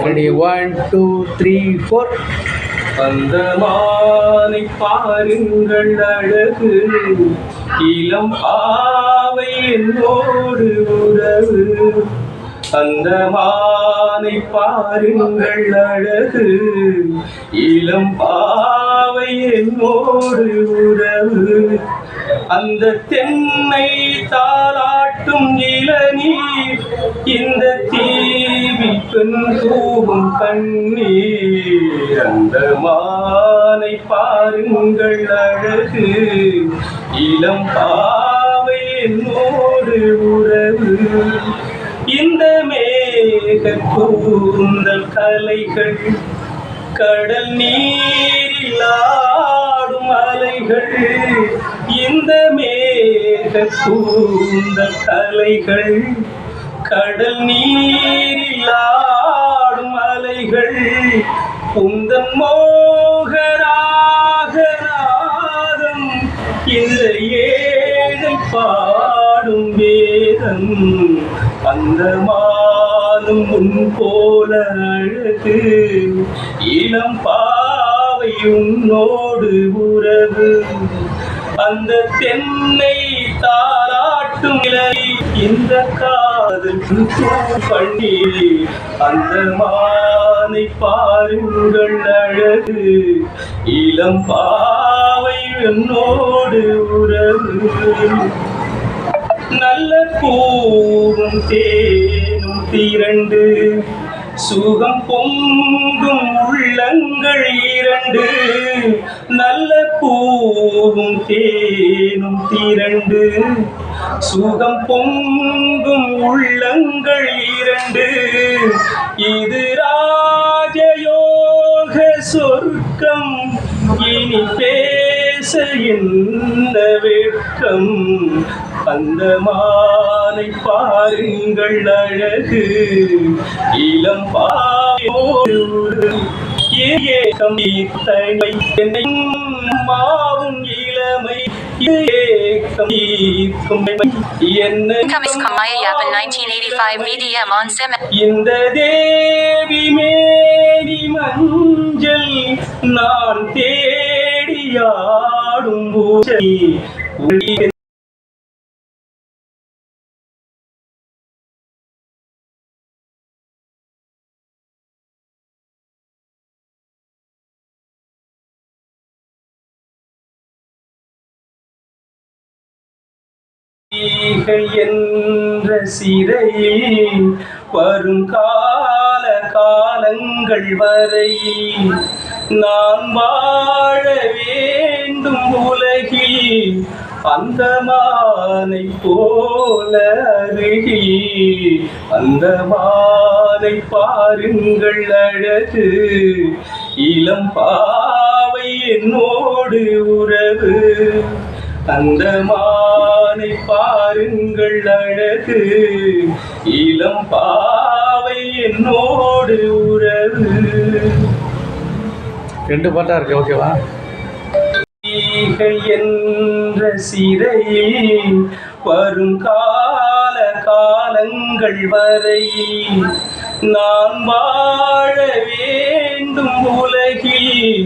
Ready one two three four அந்த மாலை பாருங்கள் அழகு. இளம் ஆவை என்னோடு உறவு. அந்த மாலை பாருங்கள் அழகு. இளம் பாவை என்னோடு உறவு. அந்த தென்னை தாளாட்டும் இளநீர். இந்த தீ பெண் தூவும் கண்ணீர். அந்த மாலை பாருங்கள் அழகு. இளம் பாவை என்னோடு உறவு. இந்த மேக கூந்தல் கலைகள் கடல் நீரில் ஆடும் அலைகள். இந்த மேக கூந்தல் கலைகள் கடல் நீரில் ஆடும் அலைகள் உந்தன் மோகராக இந்த ஏழை பாடும் வேதம் அந்த மாதம் முன் போல அழகு இளம் பாவை உன்னோடு உறவு அந்த தென்னை தாரா இலை இந்த காதல் பண்ணி அந்த மானை பாருங்கள் அழகு. இளம் பாவை என்னோடு உறவு. நல்ல பூவும் தேனும் திரண்டு சுகம் பொங்கும் உள்ளங்கள் இரண்டு. நல்ல பூவும் தேனும் திரண்டு சுகம் பொங்கும் உள்ளங்கள் இரண்டு. இது ராஜயோக சொர்க்கம். இனி பேச இந்த வெட்கம்? அந்த மாலை பாருங்கள் அழகு. இளம் பாயோடு ஏகம் தனி என்னை மாவும் இந்த தேவி மேரி மஞ்சள் நான் தேடியாடும் பூஜை என்ற சிறை வரும் கால காலங்கள் வரை நான் வாழ வேண்டும் உலகில் அந்த மானை போல அருகில். அந்த மானை பாருங்கள் அழகு. இளம் பாவை என்னோடு உறவு. அந்த மா மானை பாருங்கள் அழகு. இளம் பாவை என்னோடு உறவு. ரெண்டு பாட்டாக இருக்கு ஓகேவா என்ற சிறையில் வரும் கால காலங்கள் வரையில் நான் வாழ வேண்டும் உலகில்.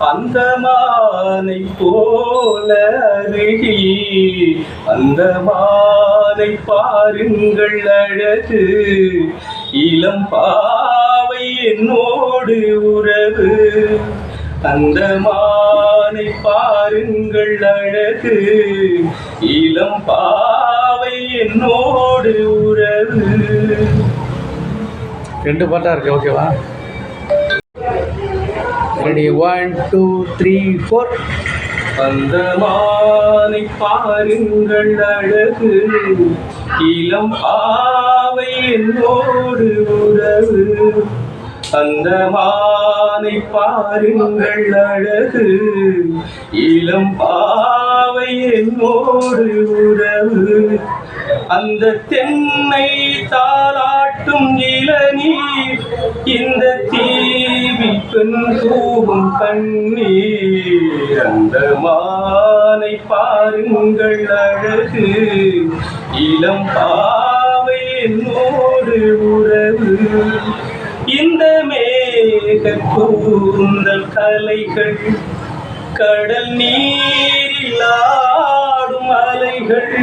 அந்த மானை போல அருகில் அந்த மானை பாருங்கள் அழகு. இளம் பாவை என்னோடு உறவு. அந்த மானை பாருங்கள் அழகு. இளம் பாவை என்னோடு உறவு. ரெண்டு பாட்டா இருக்கு ஓகேவா ready one two three four அந்த மாலை பாருங்கள் அழகு. இளம் ஆவை என்னோடு உறவு. அந்த மாலை பாருங்கள் அழகு. இளம் பாவை என்னோடு உறவு. அந்த தென்னை தாளாட்டும் இந்த தீவில் பெண் தூவும் கண்ணீர் அந்த மாலை பாருங்கள் அழகு. இளம் பாவை என்னோடு உறவு. இந்த மேக கூந்தல் கலைகள் கடல் நீரில் ஆடும் அலைகள்.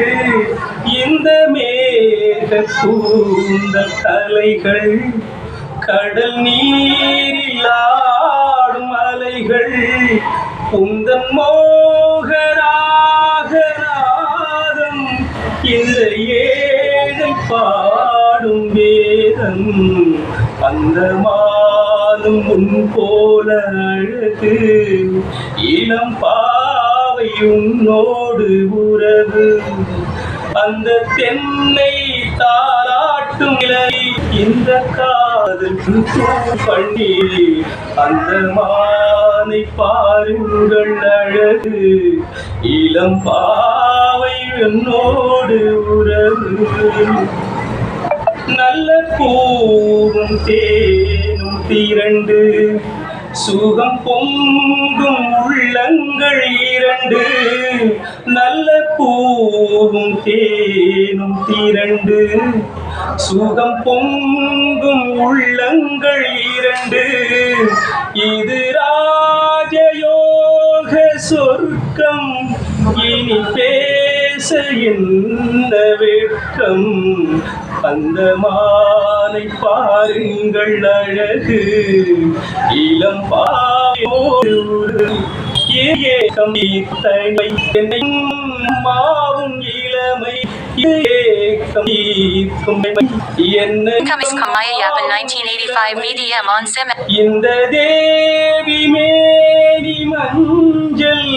இந்த மேக கூந்தல் கலைகள் கடல் நீரில் ஆடும் அலைகள் உந்தன் மோகராகநாதம் இந்த ஏழை பாடும் வேதம் அந்த மாதம் உன் போல அழகு இளம் பாவை உன்னோடு உறவு அந்த தென்னை தாளாட்டும் இலை இந்த காதல் பண்ணி அந்த மானை பாருங்கள் அழகு. இளம் பாவை என்னோடு உறவு. நல்ல பூவும் தேனும் திரண்டு. சுகம் பொங்கும் உள்ளங்கள் இரண்டு. நல்ல பூவும் தேனும் திரண்டு சுகம் பொங்கும் உள்ளங்கள் இரண்டு. இது ராஜயோக சொர்க்கம் இனி பேச என்ன வெட்கம்? அந்த மாலை பாருங்கள் அழகு இளம் பாயோடு கம்பி இத்தனை. என்னை மாவும் இளமை ஏகம் ஈர்க்கும் என்ன Income is Kamaya Yapan 1985 Medium on SIM. இந்த தேவி மேரி மஞ்சள்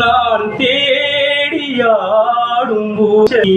நான் தேடியாடும் பூஜை